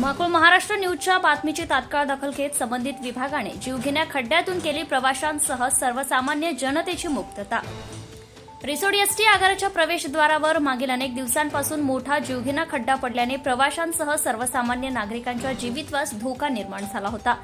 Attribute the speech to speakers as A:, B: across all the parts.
A: धुमाकूळ महाराष्ट्र न्यूजच्या बातमीची तात्काळ दखल घेत संबंधित विभागाने जीवघेण्या खड्ड्यातून केली प्रवाशांसह सर्वसामान्य जनतेची मुक्तता. रिसोड एसटी आगाराच्या प्रवेशद्वारावर मागील अनेक दिवसांपासून मोठा जीवघेणा खड्डा पडल्याने प्रवाशांसह सर्वसामान्य नागरिकांच्या जीवितवास धोका निर्माण झाला होता.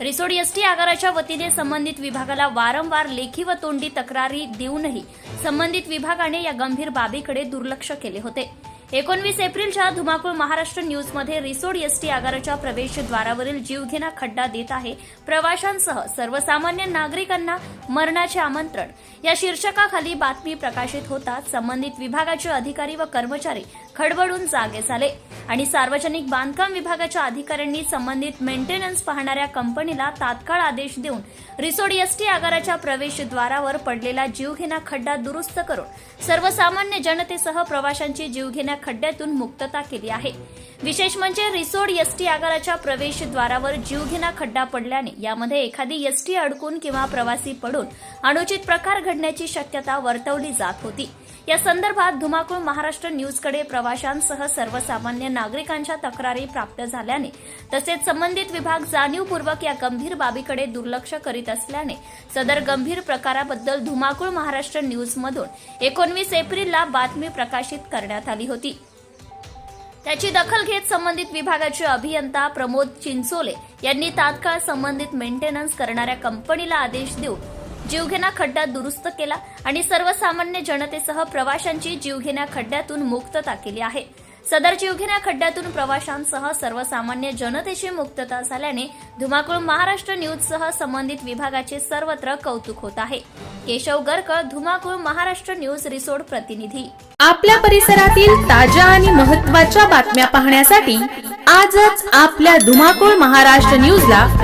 A: रिसोड एसटी आगाराच्या वतीने संबंधित विभागाला वारंवार लेखी व तोंडी तक्रारी देऊनही संबंधित विभागाने या गंभीर बाबीकडे दुर्लक्ष केले होते. एकोणवीस एप्रिलच्या धुमाकूळ महाराष्ट्र न्यूजमध्ये रिसोड एसटी आगाराच्या प्रवेशद्वारावरील जीवघेणा खड्डा देत आहे प्रवाशांसह सर्वसामान्य नागरिकांना मरणाचे आमंत्रण. या शीर्षकाखाली बातमी प्रकाशित होताच संबंधित विभागाचे अधिकारी व कर्मचारी खडबडून जागे झाले. आणि सार्वजनिक बांधकाम विभागाच्या अधिकाऱ्यांनी संबंधित मेंटेनन्स पाहणाऱ्या कंपनीला तात्काळ आदेश देऊन रिसोड एसटी आगाराच्या प्रवेशद्वारावर पडलेला जीवघेणा खड्डा दुरुस्त करून सर्वसामान्य जनतेसह प्रवाशांची जीवघेण्या खड्ड्यातून मुक्तता केली आहे. विशेष म्हणजे रिसोड एसटी आगाराच्या प्रवेशद्वारावर जीवघेणा खड्डा पडल्याने यामध्ये एखादी एसटी अडकून किंवा प्रवासी पडून अनुचित प्रकार घडण्याची शक्यता वर्तवली जात होती. या संदर्भात धुमाकूळ महाराष्ट्र न्यूजकडे प्रवाशांसह सर्वसामान्य नागरिकांच्या तक्रारी प्राप्त झाल्याने तसेच संबंधित विभाग जाणीवपूर्वक या गंभीर बाबीकडे दुर्लक्ष करीत असल्याने सदर गंभीर प्रकाराबद्दल धुमाकूळ महाराष्ट्र न्यूजमधून एकोणवीस एप्रिलला बातमी प्रकाशित करण्यात आली होती. त्याची दखल घेत संबंधित विभागाचे अभियंता प्रमोद चिंचोले यांनी तात्काळ संबंधित मेंटेनन्स करणाऱ्या कंपनीला आदेश देऊन जीवघेणा खड्डा दुरुस्त केला आणि सर्वसामान्य जनतेसह प्रवाशांची जीवघेण्या खड्ड्यातून मुक्तता केली आहे. सदर जीवघेण्या खड्ड्यातून प्रवाशांसह सर्वसामान्य जनतेची मुक्तता झाल्याने धुमाकूळ महाराष्ट्र न्यूजसह संबंधित विभागाचे सर्वत्र कौतुक होत आहे. केशव गरकळ धुमाकूळ महाराष्ट्र न्यूज रिसोड प्रतिनिधी.
B: आपल्या परिसरातील ताज्या आणि महत्त्वाच्या बातम्या पाहण्यासाठी आजच आपल्या धुमाकूळ महाराष्ट्र न्यूजला